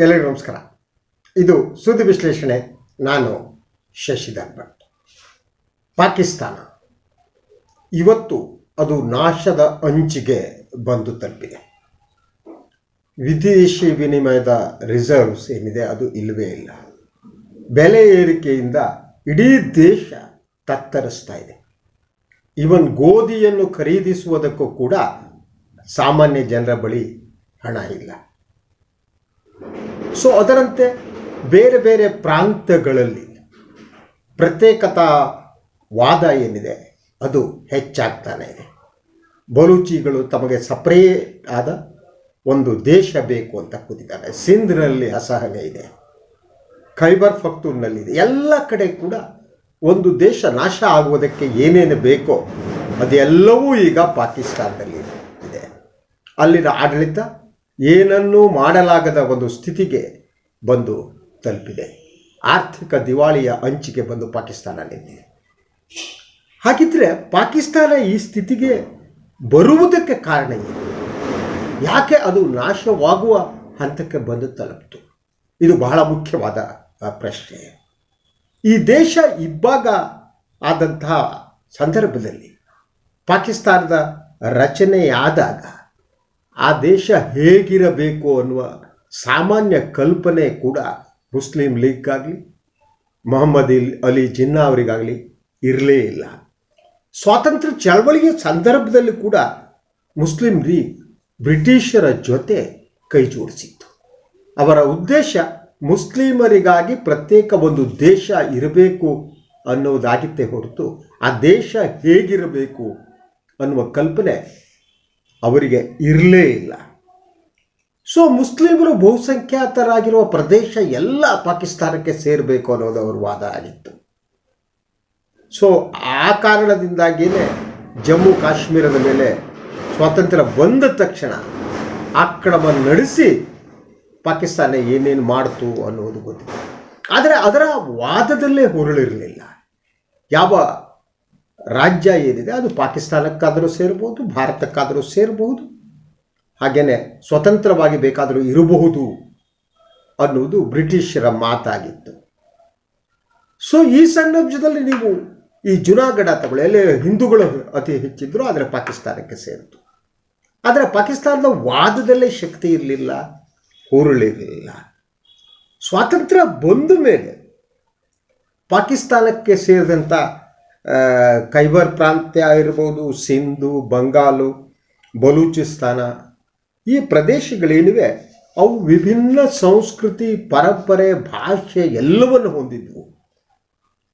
ಎಲ್ಲರಿಗೂ ನಮಸ್ಕಾರ. ಇದು ಸುದ್ದಿ ವಿಶ್ಲೇಷಣೆ. ನಾನು ಶಶಿಧರ್ ಭಟ್ ಪಾಕಿಸ್ತಾನ. ಇವತ್ತು ಅದು ನಾಶದ ಅಂಚಿಗೆ ಬಂದು ತಲುಪಿದೆ. ವಿದೇಶಿ ವಿನಿಮಯದ ರಿಸರ್ವ್ಸ್ ಏನಿದೆ ಅದು ಇಲ್ಲವೇ ಇಲ್ಲ. ಬೆಲೆ ಏರಿಕೆಯಿಂದ ಇಡೀ ದೇಶ ತತ್ತರಿಸ್ತಾ ಇದೆ. ಇವನ್ ಗೋಧಿಯನ್ನು ಖರೀದಿಸುವುದಕ್ಕೂ ಕೂಡ ಸಾಮಾನ್ಯ ಜನರ ಬಳಿ ಹಣ ಇಲ್ಲ. ಸೊ ಅದರಂತೆ ಬೇರೆ ಬೇರೆ ಪ್ರಾಂತ್ಯಗಳಲ್ಲಿ ಪ್ರತ್ಯೇಕತಾ ವಾದ ಏನಿದೆ, ಅದು ಹೆಚ್ಚಾಗ್ತಾನೆ. ಇದೆ ಬಲೂಚಿಗಳು ತಮಗೆ ಸಪ್ರೇಟ್ ಆದ ಒಂದು ದೇಶ ಬೇಕು ಅಂತ ಕೂತಿದ್ದಾರೆ. ಸಿಂಧ್ನಲ್ಲಿ ಅಸಹನೆ ಇದೆ. ಖೈಬರ್ ಫಕ್ತೂರ್ನಲ್ಲಿದೆ ಎಲ್ಲ ಕಡೆ ಕೂಡ ಒಂದು ದೇಶ ನಾಶ ಆಗುವುದಕ್ಕೆ ಏನೇನು ಬೇಕೋ, ಅದೆಲ್ಲವೂ ಈಗ ಪಾಕಿಸ್ತಾನದಲ್ಲಿ ಇದೆ. ಅಲ್ಲಿನ ಆಡಳಿತ ಏನನ್ನೂ ಮಾಡಲಾಗದ ಒಂದು ಸ್ಥಿತಿಗೆ ಬಂದು ತಲುಪಿದೆ. ಆರ್ಥಿಕ ದಿವಾಳಿಯ ಅಂಚಿಗೆ ಬಂದು ಪಾಕಿಸ್ತಾನ ನಿಂತಿದೆ ಹಾಗಿದ್ರೆ ಪಾಕಿಸ್ತಾನ ಈ ಸ್ಥಿತಿಗೆ ಬರುವುದಕ್ಕೆ ಕಾರಣ ಏನು? ಯಾಕೆ ಅದು ನಾಶವಾಗುವ ಹಂತಕ್ಕೆ ಬಂದು ತಲುಪಿತು? ಇದು ಬಹಳ ಮುಖ್ಯವಾದ ಪ್ರಶ್ನೆ. ಈ ದೇಶ ಇಬ್ಬಾಗ ಆದಂತಹ ಸಂದರ್ಭದಲ್ಲಿ ಪಾಕಿಸ್ತಾನದ ರಚನೆಯಾದಾಗ ಆ ದೇಶ ಹೇಗಿರಬೇಕು ಅನ್ನುವ ಸಾಮಾನ್ಯ ಕಲ್ಪನೆ ಕೂಡ ಮುಸ್ಲಿಂ ಲೀಗ್ಗಾಗಲಿ, ಮೊಹಮ್ಮದ್ ಇಲ್ ಅಲಿ ಜಿನ್ನಾ ಅವರಿಗಾಗಲಿ ಇರಲೇ ಇಲ್ಲ. ಸ್ವಾತಂತ್ರ್ಯ ಚಳವಳಿಯ ಸಂದರ್ಭದಲ್ಲಿ ಕೂಡ ಮುಸ್ಲಿಂ ಲೀಗ್ ಬ್ರಿಟಿಷರ ಜೊತೆ ಕೈ ಜೋಡಿಸಿತ್ತು. ಅವರ ಉದ್ದೇಶ ಮುಸ್ಲಿಮರಿಗಾಗಿ ಪ್ರತ್ಯೇಕ ಒಂದು ದೇಶ ಇರಬೇಕು ಅನ್ನೋದಾಗಿತ್ತೇ ಹೊರತು ಆ ದೇಶ ಹೇಗಿರಬೇಕು ಅನ್ನುವ ಕಲ್ಪನೆ ಅವರಿಗೆ ಇರಲೇ ಇಲ್ಲ. ಸೊ ಮುಸ್ಲಿಮರು ಬಹುಸಂಖ್ಯಾತರಾಗಿರುವ ಪ್ರದೇಶ ಎಲ್ಲ ಪಾಕಿಸ್ತಾನಕ್ಕೆ ಸೇರಬೇಕು ಅನ್ನೋದು ಅವರ ವಾದ ಆಗಿತ್ತು. ಸೊ ಆ ಕಾರಣದಿಂದಾಗಿಯೇ ಜಮ್ಮು ಕಾಶ್ಮೀರದ ಮೇಲೆ ಸ್ವಾತಂತ್ರ್ಯ ಬಂದ ತಕ್ಷಣ ಆಕ್ರಮ ನಡೆಸಿ ಪಾಕಿಸ್ತಾನ ಏನೇನು ಮಾಡ್ತು ಅನ್ನೋದು ಗೊತ್ತಿದೆ ಆದರೆ ಅದರ ವಾದದಲ್ಲೇ ಹುರುಳಿರಲಿಲ್ಲ. ಯಾವ ರಾಜ್ಯ ಏನಿದೆ ಅದು ಪಾಕಿಸ್ತಾನಕ್ಕಾದರೂ ಸೇರಬಹುದು ಭಾರತಕ್ಕಾದರೂ ಸೇರಬಹುದು ಹಾಗೆಯೇ ಸ್ವತಂತ್ರವಾಗಿ ಬೇಕಾದರೂ ಇರಬಹುದು ಅನ್ನುವುದು ಬ್ರಿಟಿಷರ ಮಾತಾಗಿತ್ತು. ಸೊ ಈ ಸಂದರ್ಭದಲ್ಲಿ ನೀವು ಈ ಜುನಾಗಢ ತಗೊಳ್ಳಿ ಹಿಂದೂಗಳು ಅತಿ ಹೆಚ್ಚಿದ್ರು, ಆದರೆ ಪಾಕಿಸ್ತಾನಕ್ಕೆ ಸೇರಿತು. ಆದರೆ ಪಾಕಿಸ್ತಾನದ ವಾದದಲ್ಲೇ ಶಕ್ತಿ ಇರಲಿಲ್ಲ, ಹುರುಳಿರಲಿಲ್ಲ. ಸ್ವಾತಂತ್ರ್ಯ ಬಂದ ಮೇಲೆ ಪಾಕಿಸ್ತಾನಕ್ಕೆ ಸೇರಿದಂಥ ಖೈಬರ್ ಪ್ರಾಂತ್ಯ ಇರ್ಬೋದು ಸಿಂಧು, ಬಂಗಾಲು, ಬಲೂಚಿಸ್ತಾನ, ಈ ಪ್ರದೇಶಗಳೇನಿವೆ, ಅವು ವಿಭಿನ್ನ ಸಂಸ್ಕೃತಿ, ಪರಂಪರೆ, ಭಾಷೆ ಎಲ್ಲವನ್ನು ಹೊಂದಿದ್ವು.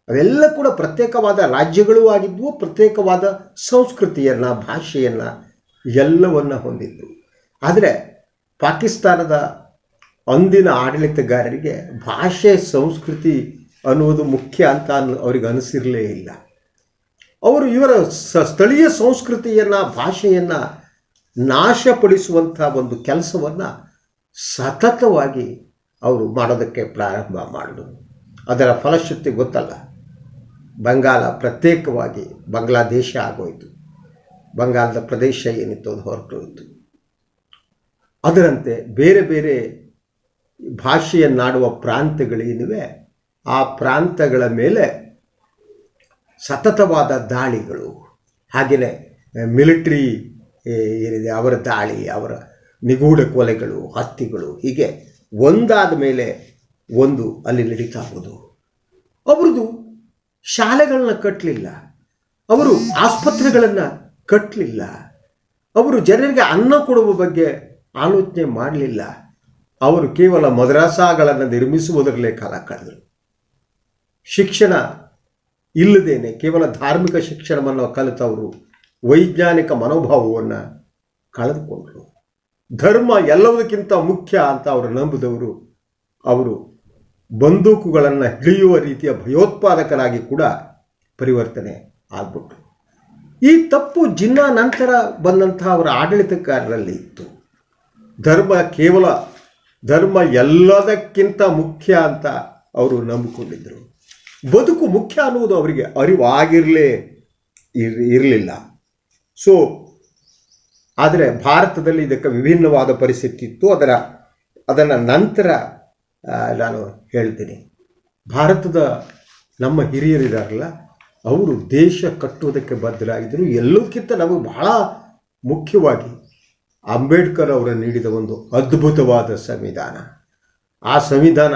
ಅವೆಲ್ಲ ಕೂಡ ಪ್ರತ್ಯೇಕವಾದ ರಾಜ್ಯಗಳೂ ಆಗಿದ್ವು, ಪ್ರತ್ಯೇಕವಾದ ಸಂಸ್ಕೃತಿಯನ್ನು, ಭಾಷೆಯನ್ನು ಎಲ್ಲವನ್ನು ಹೊಂದಿದ್ವು. ಆದರೆ ಪಾಕಿಸ್ತಾನದ ಅಂದಿನ ಆಡಳಿತಗಾರರಿಗೆ ಭಾಷೆ, ಸಂಸ್ಕೃತಿ ಅನ್ನುವುದು ಮುಖ್ಯ ಅಂತ ಅವ್ರಿಗೆ ಅನಿಸಿರಲೇ ಇಲ್ಲ. ಅವರು ಇವರ ಸ ಸ್ಥಳೀಯ ಸಂಸ್ಕೃತಿಯನ್ನು, ಭಾಷೆಯನ್ನು ನಾಶಪಡಿಸುವಂಥ ಒಂದು ಕೆಲಸವನ್ನು ಸತತವಾಗಿ ಅವರು ಮಾಡೋದಕ್ಕೆ ಪ್ರಾರಂಭ ಮಾಡಿದರು. ಅದರ ಫಲಶ್ರುತಿ ಗೊತ್ತಲ್ಲ. ಬಂಗಾಲ ಪ್ರತ್ಯೇಕವಾಗಿ ಬಾಂಗ್ಲಾದೇಶ ಆಗೋಯಿತು. ಬಂಗಾಲದ ಪ್ರದೇಶ ಏನಿತ್ತು ಅದು ಹೊರಟೋಯಿತು. ಅದರಂತೆ ಬೇರೆ ಬೇರೆ ಭಾಷೆಯನ್ನಾಡುವ ಪ್ರಾಂತ್ಯಗಳೇನಿವೆ, ಆ ಪ್ರಾಂತ್ಯಗಳ ಮೇಲೆ ಸತತವಾದ ದಾಳಿಗಳು. ಹಾಗೆಯೇ ಮಿಲಿಟ್ರಿ ಏನಿದೆ, ಅವರ ದಾಳಿ, ಅವರ ನಿಗೂಢ ಕೊಲೆಗಳು ಹತ್ತಿಗಳು ಹೀಗೆ ಒಂದಾದ ಮೇಲೆ ಒಂದು ಅಲ್ಲಿ ನಡೀತಾ ಹೋದು ಅವರದು ಶಾಲೆಗಳನ್ನ ಕಟ್ಟಲಿಲ್ಲ ಅವರು ಆಸ್ಪತ್ರೆಗಳನ್ನು ಕಟ್ಟಲಿಲ್ಲ ಅವರು ಜನರಿಗೆ ಅನ್ನ ಕೊಡುವ ಬಗ್ಗೆ ಆಲೋಚನೆ ಮಾಡಲಿಲ್ಲ. ಅವರು ಕೇವಲ ಮದ್ರಾಸಾಗಳನ್ನು ನಿರ್ಮಿಸುವುದರಲ್ಲೇ ಕಾಲ ಕಳೆದರು. ಶಿಕ್ಷಣ ಇಲ್ಲದೇನೆ ಕೇವಲ ಧಾರ್ಮಿಕ ಶಿಕ್ಷಣವನ್ನು ಕಲಿತವರು ವೈಜ್ಞಾನಿಕ ಮನೋಭಾವವನ್ನು ಕಳೆದುಕೊಂಡರು. ಧರ್ಮ ಎಲ್ಲದಕ್ಕಿಂತ ಮುಖ್ಯ ಅಂತ ಅವರು ನಂಬಿದವರು ಅವರು ಬಂದೂಕುಗಳನ್ನು ಹಿಡಿಯುವ ರೀತಿಯ ಭಯೋತ್ಪಾದಕರಾಗಿ ಕೂಡ ಪರಿವರ್ತನೆ ಆಗ್ಬಿಟ್ರು. ಈ ತಪ್ಪು ಜಿನ್ನಾ ನಂತರ ಬಂದಂತಹ ಅವರ ಆಡಳಿತಕಾರರಲ್ಲಿ ಇತ್ತು. ಧರ್ಮ ಕೇವಲ ಧರ್ಮ ಎಲ್ಲದಕ್ಕಿಂತ ಮುಖ್ಯ ಅಂತ ಅವರು ನಂಬಿಕೊಂಡಿದ್ದರು ಬದುಕು ಮುಖ್ಯ ಅನ್ನುವುದು ಅವರಿಗೆ ಅರಿವಾಗಿರಲೇ ಇರ್, ಇರಲಿಲ್ಲ. ಸೊ ಆದರೆ ಭಾರತದಲ್ಲಿ ಇದಕ್ಕೆ ವಿಭಿನ್ನವಾದ ಪರಿಸ್ಥಿತಿ ಇತ್ತು. ಅದರ, ಅದನ್ನು ನಂತರ ನಾನು ಹೇಳ್ತೀನಿ. ಭಾರತದ ನಮ್ಮ ಹಿರಿಯರಿದಾರಲ್ಲ, ಅವರು ದೇಶ ಕಟ್ಟುವುದಕ್ಕೆ ಬದ್ಧರಾಗಿದ್ದರು. ಎಲ್ಲಕ್ಕಿಂತ ನಮಗೆ ಬಹಳ ಮುಖ್ಯವಾಗಿ ಅಂಬೇಡ್ಕರ್ ಅವರ ನೀಡಿದ ಒಂದು ಅದ್ಭುತವಾದ ಸಂವಿಧಾನ. ಆ ಸಂವಿಧಾನ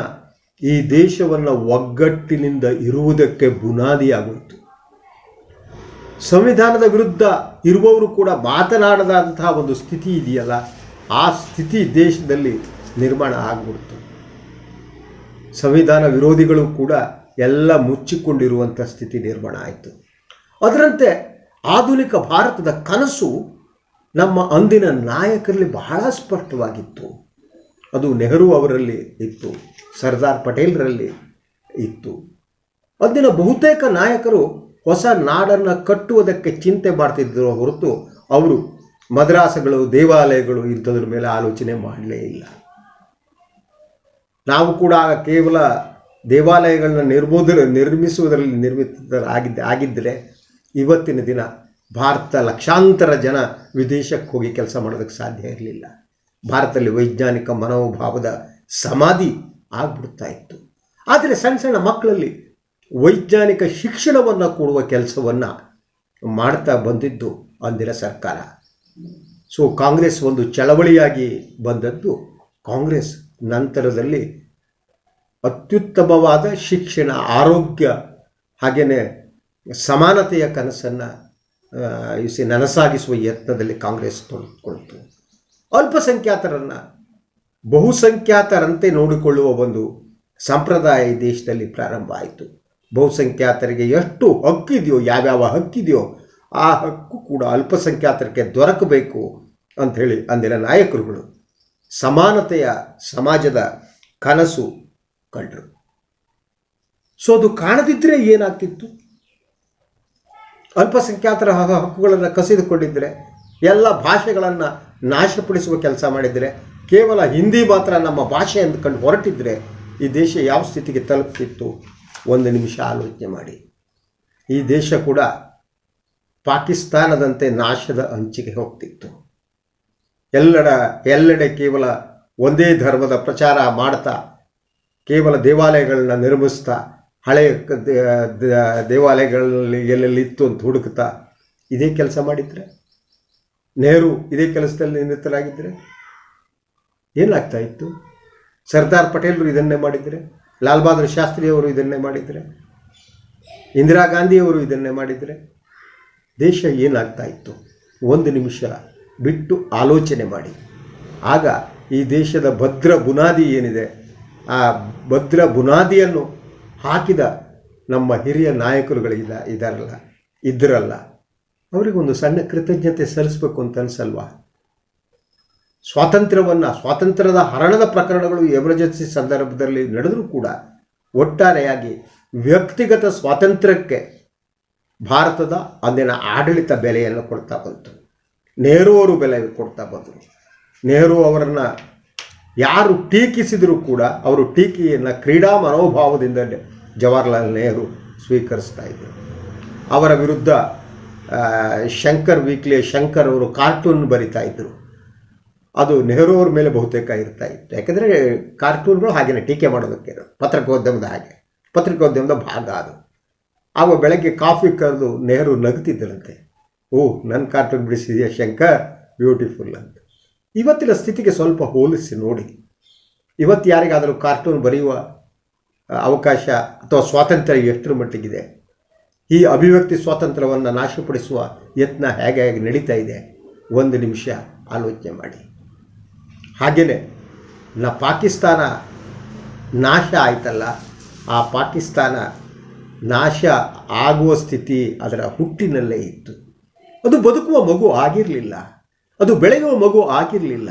ಈ ದೇಶವನ್ನು ಒಗ್ಗಟ್ಟಿನಿಂದ ಇರುವುದಕ್ಕೆ ಬುನಾದಿಯಾಗೋಯಿತು ಸಂವಿಧಾನದ ವಿರುದ್ಧ ಇರುವವರು ಕೂಡ ಮಾತನಾಡದಂತಹ ಒಂದು ಸ್ಥಿತಿ ಇದೆಯಲ್ಲ, ಆ ಸ್ಥಿತಿ ದೇಶದಲ್ಲಿ ನಿರ್ಮಾಣ ಆಗ್ಬಿಡ್ತು ಸಂವಿಧಾನ ವಿರೋಧಿಗಳು ಕೂಡ ಎಲ್ಲ ಮುಚ್ಚಿಕೊಂಡಿರುವಂಥ ಸ್ಥಿತಿ ನಿರ್ಮಾಣ ಆಯಿತು. ಅದರಂತೆ ಆಧುನಿಕ ಭಾರತದ ಕನಸು ನಮ್ಮ ಅಂದಿನ ನಾಯಕರಲ್ಲಿ ಬಹಳ ಸ್ಪಷ್ಟವಾಗಿತ್ತು. ಅದು ನೆಹರು ಅವರಲ್ಲಿ ಇತ್ತು, ಸರ್ದಾರ್ ಪಟೇಲ್ರಲ್ಲಿ ಇತ್ತು. ಅಂದಿನ ಬಹುತೇಕ ನಾಯಕರು ಹೊಸ ನಾಡನ್ನು ಕಟ್ಟುವುದಕ್ಕೆ ಚಿಂತೆ ಮಾಡ್ತಿದ್ದರು ಹೊರತು ಅವರು ಮದ್ರಾಸಗಳು, ದೇವಾಲಯಗಳು ಇಂಥದ್ರ ಮೇಲೆ ಆಲೋಚನೆ ಮಾಡಲೇ ಇಲ್ಲ. ನಾವು ಕೂಡ ಕೇವಲ ದೇವಾಲಯಗಳನ್ನ ನಿರ್ಬೋದ ನಿರ್ಮಿಸುವುದರಲ್ಲಿ ನಿರ್ಮಿತರಾಗಿದ್ದ, ಆಗಿದ್ದರೆ ಇವತ್ತಿನ ದಿನ ಭಾರತ ಲಕ್ಷಾಂತರ ಜನ ವಿದೇಶಕ್ಕೆ ಹೋಗಿ ಕೆಲಸ ಮಾಡೋದಕ್ಕೆ ಸಾಧ್ಯ ಇರಲಿಲ್ಲ. ಭಾರತದಲ್ಲಿ ವೈಜ್ಞಾನಿಕ ಮನೋಭಾವದ ಸಮಾಧಿ ಆಗ್ಬಿಡ್ತಾ ಇತ್ತು. ಆದರೆ ಸಣ್ಣ ಸಣ್ಣ ಮಕ್ಕಳಲ್ಲಿ ವೈಜ್ಞಾನಿಕ ಶಿಕ್ಷಣವನ್ನು ಕೊಡುವ ಕೆಲಸವನ್ನು ಮಾಡ್ತಾ ಬಂದಿದ್ದು ಅಂದಿನ ಸರ್ಕಾರ. ಸೊ ಕಾಂಗ್ರೆಸ್ ಒಂದು ಚಳವಳಿಯಾಗಿ ಬಂದದ್ದು ಕಾಂಗ್ರೆಸ್ ನಂತರದಲ್ಲಿ ಅತ್ಯುತ್ತಮವಾದ ಶಿಕ್ಷಣ, ಆರೋಗ್ಯ ಹಾಗೆಯೇ ಸಮಾನತೆಯ ಕನಸನ್ನು ನನಸಾಗಿಸುವ ಯತ್ನದಲ್ಲಿ ಕಾಂಗ್ರೆಸ್ ತೊಡಗಿಕೊಳ್ತು. ಅಲ್ಪಸಂಖ್ಯಾತರನ್ನು, ಬಹುಸಂಖ್ಯಾತರಂತೆ ನೋಡಿಕೊಳ್ಳುವ ಒಂದು ಸಂಪ್ರದಾಯ ಈ ದೇಶದಲ್ಲಿ ಪ್ರಾರಂಭ ಆಯಿತು. ಬಹುಸಂಖ್ಯಾತರಿಗೆ ಎಷ್ಟು ಹಕ್ಕಿದೆಯೋ, ಯಾವ್ಯಾವ ಹಕ್ಕಿದೆಯೋ, ಆ ಹಕ್ಕು ಕೂಡ ಅಲ್ಪಸಂಖ್ಯಾತರಿಗೆ ದೊರಕಬೇಕು ಅಂಥೇಳಿ ಅಂದಿನ ನಾಯಕರುಗಳು ಸಮಾನತೆಯ ಸಮಾಜದ ಕನಸು ಕಂಡರು. ಸೊ ಅದು ಕಾಣದಿದ್ದರೆ ಏನಾಗ್ತಿತ್ತು? ಅಲ್ಪಸಂಖ್ಯಾತರ ಹಕ್ಕುಗಳನ್ನು ಕಸಿದುಕೊಂಡಿದ್ದರೆ ಎಲ್ಲ ಭಾಷೆಗಳನ್ನು ನಾಶಪಡಿಸುವ ಕೆಲಸ ಮಾಡಿದರೆ ಕೇವಲ ಹಿಂದಿ ಮಾತ್ರ ನಮ್ಮ ಭಾಷೆ ಅಂದ್ಕೊಂಡು ಹೊರಟಿದ್ರೆ ಈ ದೇಶ ಯಾವ ಸ್ಥಿತಿಗೆ ತಲುಪ್ತಿತ್ತು? ಒಂದು ನಿಮಿಷ ಆಲೋಚನೆ ಮಾಡಿ. ಈ ದೇಶ ಕೂಡ ಪಾಕಿಸ್ತಾನದಂತೆ ನಾಶದ ಅಂಚಿಗೆ ಹೋಗ್ತಿತ್ತು. ಎಲ್ಲೆಡ ಎಲ್ಲೆಡೆ ಕೇವಲ ಒಂದೇ ಧರ್ಮದ ಪ್ರಚಾರ ಮಾಡ್ತಾ, ಕೇವಲ ದೇವಾಲಯಗಳನ್ನ ನಿರ್ಮಿಸ್ತಾ, ಹಳೆಯ ದೇವಾಲಯಗಳಲ್ಲಿ ಎಲ್ಲೆಲ್ಲಿತ್ತು ಅಂತ ಹುಡುಕ್ತಾ, ಇದೇ ಕೆಲಸ ಮಾಡಿದ್ರೆ? ನೆಹರು ಇದೇ ಕೆಲಸದಲ್ಲಿ ನಿರತರಾಗಿದ್ದರೆ ಏನಾಗ್ತಾ ಇತ್ತು? ಸರ್ದಾರ್ ಪಟೇಲರು ಇದನ್ನೇ ಮಾಡಿದರೆ ಲಾಲ್ ಬಹದ್ದೂರ್ ಶಾಸ್ತ್ರಿಯವರು ಇದನ್ನೇ ಮಾಡಿದರೆ, ಇಂದಿರಾ ಗಾಂಧಿಯವರು ಇದನ್ನೇ ಮಾಡಿದರೆ ದೇಶ ಏನಾಗ್ತಾ ಇತ್ತು? ಒಂದು ನಿಮಿಷ ಬಿಟ್ಟು ಆಲೋಚನೆ ಮಾಡಿ. ಆಗ ಈ ದೇಶದ ಭದ್ರ ಬುನಾದಿ ಏನಿದೆ, ಆ ಭದ್ರ ಬುನಾದಿಯನ್ನು ಹಾಕಿದ ನಮ್ಮ ಹಿರಿಯ ನಾಯಕರುಗಳಿದ ಇದಾರಲ್ಲ ಇದ್ದರಲ್ಲ ಅವರಿಗೊಂದು ಸಣ್ಣ ಕೃತಜ್ಞತೆ ಸಲ್ಲಿಸಬೇಕು ಅಂತ ಅನಿಸಲ್ವಾ? ಸ್ವಾತಂತ್ರ್ಯವನ್ನು, ಸ್ವಾತಂತ್ರ್ಯದ ಹರಣದ ಪ್ರಕರಣಗಳು ಎಮರ್ಜೆನ್ಸಿ ಸಂದರ್ಭದಲ್ಲಿ ನಡೆದರೂ ಕೂಡ ಒಟ್ಟಾರೆಯಾಗಿ ವ್ಯಕ್ತಿಗತ ಸ್ವಾತಂತ್ರ್ಯಕ್ಕೆ ಭಾರತದ ಅಂದಿನ ಆಡಳಿತ ಬೆಲೆಯನ್ನು ಕೊಡ್ತಾ ಬಂತು. ನೆಹರು ಅವರು ಬೆಲೆ ಕೊಡ್ತಾ ಬಂದರು. ನೆಹರು ಅವರನ್ನು ಯಾರು ಟೀಕಿಸಿದರೂ ಕೂಡ ಅವರು ಟೀಕೆಯನ್ನು ಕ್ರೀಡಾ ಮನೋಭಾವದಿಂದ ಜವಾಹರ್ಲಾಲ್ ನೆಹರು ಸ್ವೀಕರಿಸ್ತಾ ಇದ್ದರು ಅವರ ವಿರುದ್ಧ ಶಂಕರ್ ವೀಕ್ಲಿ ಶಂಕರ್ ಅವರು ಕಾರ್ಟೂನ್ ಬರಿತಾ ಇದ್ದರು ಅದು ನೆಹರು ಅವ್ರ ಮೇಲೆ ಬಹುತೇಕ ಇರ್ತಾ ಇತ್ತು. ಯಾಕೆಂದರೆ ಕಾರ್ಟೂನ್ಗಳು ಹಾಗೆಯೇ ಟೀಕೆ ಮಾಡೋದಕ್ಕೆ ಪತ್ರಿಕೋದ್ಯಮದ ಹಾಗೆ. ಪತ್ರಿಕೋದ್ಯಮದ ಭಾಗ ಅದು. ಆಗ ಬೆಳಗ್ಗೆ ಕಾಫಿ ಕರೆದು ನೆಹರು ನಗ್ತಿದ್ದರಂತೆ ಓ ನನ್ನ ಕಾರ್ಟೂನ್ ಬಿಡಿಸಿದೆಯಾ ಶಂಕರ್? ಬ್ಯೂಟಿಫುಲ್ ಅಂತ. ಇವತ್ತಿನ ಸ್ಥಿತಿಗೆ ಸ್ವಲ್ಪ ಹೋಲಿಸಿ ನೋಡಿ. ಇವತ್ತು ಯಾರಿಗಾದರೂ ಕಾರ್ಟೂನ್ ಬರೆಯುವ ಅವಕಾಶ ಅಥವಾ ಸ್ವಾತಂತ್ರ್ಯ ಎಷ್ಟರ ಮಟ್ಟಿಗಿದೆ? ಈ ಅಭಿವ್ಯಕ್ತಿ ಸ್ವಾತಂತ್ರ್ಯವನ್ನು ನಾಶಪಡಿಸುವ ಯತ್ನ ಹೇಗೆ ಹೇಗೆ ನಡೀತಾ ಇದೆ? ಒಂದು ನಿಮಿಷ ಆಲೋಚನೆ ಮಾಡಿ. ಹಾಗೆಯೇ ನ ಪಾಕಿಸ್ತಾನ ನಾಶ ಆಯ್ತಲ್ಲ, ಆ ಪಾಕಿಸ್ತಾನ ನಾಶ ಆಗುವ ಸ್ಥಿತಿ ಅದರ ಹುಟ್ಟಿನಲ್ಲೇ ಇತ್ತು. ಅದು ಬದುಕುವ ಮಗು ಆಗಿರಲಿಲ್ಲ, ಅದು ಬೆಳೆಯುವ ಮಗು ಆಗಿರಲಿಲ್ಲ,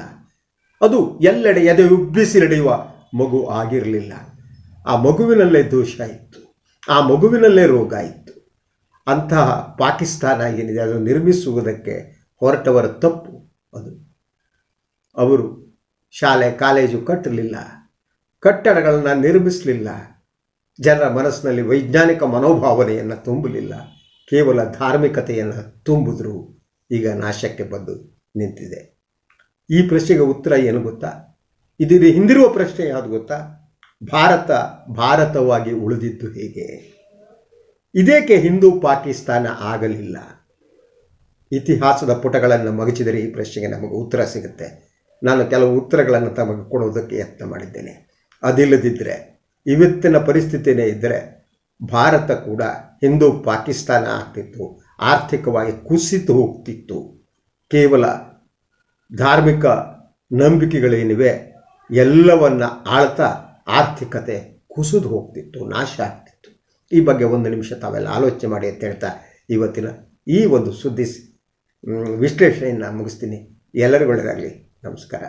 ಅದು ಎಲ್ಲೆಡೆ ಎದೆ ಉಬ್ಬಿಸಿ ನಡೆಯುವ ಮಗು ಆಗಿರಲಿಲ್ಲ. ಆ ಮಗುವಿನಲ್ಲೇ ದೋಷ ಇತ್ತು, ಆ ಮಗುವಿನಲ್ಲೇ ರೋಗ ಇತ್ತು. ಅಂತಹ ಪಾಕಿಸ್ತಾನ ಏನಿದೆ ಅದು ನಿರ್ಮಿಸುವುದಕ್ಕೆ ಹೊರಟವರ ತಪ್ಪು ಅದು. ಅವರು ಶಾಲೆ, ಕಾಲೇಜು ಕಟ್ಟಲಿಲ್ಲ, ಕಟ್ಟಡಗಳನ್ನು ನಿರ್ಮಿಸಲಿಲ್ಲ, ಜನರ ಮನಸ್ಸಿನಲ್ಲಿ ವೈಜ್ಞಾನಿಕ ಮನೋಭಾವನೆಯನ್ನು ತುಂಬಲಿಲ್ಲ, ಕೇವಲ ಧಾರ್ಮಿಕತೆಯನ್ನು ತುಂಬಿದ್ರು, ಈಗ ನಾಶಕ್ಕೆ ಬಂದು ನಿಂತಿದೆ. ಈ ಪ್ರಶ್ನೆಗೆ ಉತ್ತರ ಏನು ಗೊತ್ತಾ? ಇದರ ಹಿಂದಿರುವ ಪ್ರಶ್ನೆ ಯಾವುದು ಗೊತ್ತಾ? ಭಾರತ ಭಾರತವಾಗಿ ಉಳಿದಿದ್ದು ಹೇಗೆ? ಇದೇಕೆ ಹಿಂದೂ ಪಾಕಿಸ್ತಾನ ಆಗಲಿಲ್ಲ. ಇತಿಹಾಸದ ಪುಟಗಳನ್ನು ಮಗಚಿದರೆ ಈ ಪ್ರಶ್ನೆಗೆ ನಮಗೆ ಉತ್ತರ ಸಿಗುತ್ತೆ. ನಾನು ಕೆಲವು ಉತ್ತರಗಳನ್ನು ತಮಗೆ ಕೊಡುವುದಕ್ಕೆ ಯತ್ನ ಮಾಡಿದ್ದೇನೆ. ಅದಿಲ್ಲದಿದ್ದರೆ ಇವತ್ತಿನ ಪರಿಸ್ಥಿತಿನೇ ಇದ್ದರೆ ಭಾರತ ಕೂಡ ಹಿಂದೂ ಪಾಕಿಸ್ತಾನ ಆಗ್ತಿತ್ತು. ಆರ್ಥಿಕವಾಗಿ ಕುಸಿತು ಹೋಗ್ತಿತ್ತು. ಕೇವಲ ಧಾರ್ಮಿಕ ನಂಬಿಕೆಗಳೇನಿವೆ, ಎಲ್ಲವನ್ನು ಆಳ್ತಾ ಆರ್ಥಿಕತೆ ಕುಸಿದು ಹೋಗ್ತಿತ್ತು, ನಾಶ ಆಗ್ತಿತ್ತು. ಈ ಬಗ್ಗೆ ಒಂದು ನಿಮಿಷ ತಾವೆಲ್ಲ ಆಲೋಚನೆ ಮಾಡಿ ಅಂತ ಹೇಳ್ತಾ ಇವತ್ತಿನ ಈ ಒಂದು ಸುದ್ದಿ ವಿಶ್ಲೇಷಣೆಯನ್ನು ಮುಗಿಸ್ತೀನಿ. ಎಲ್ಲರಿಗೂ ನಮಸ್ಕಾರ.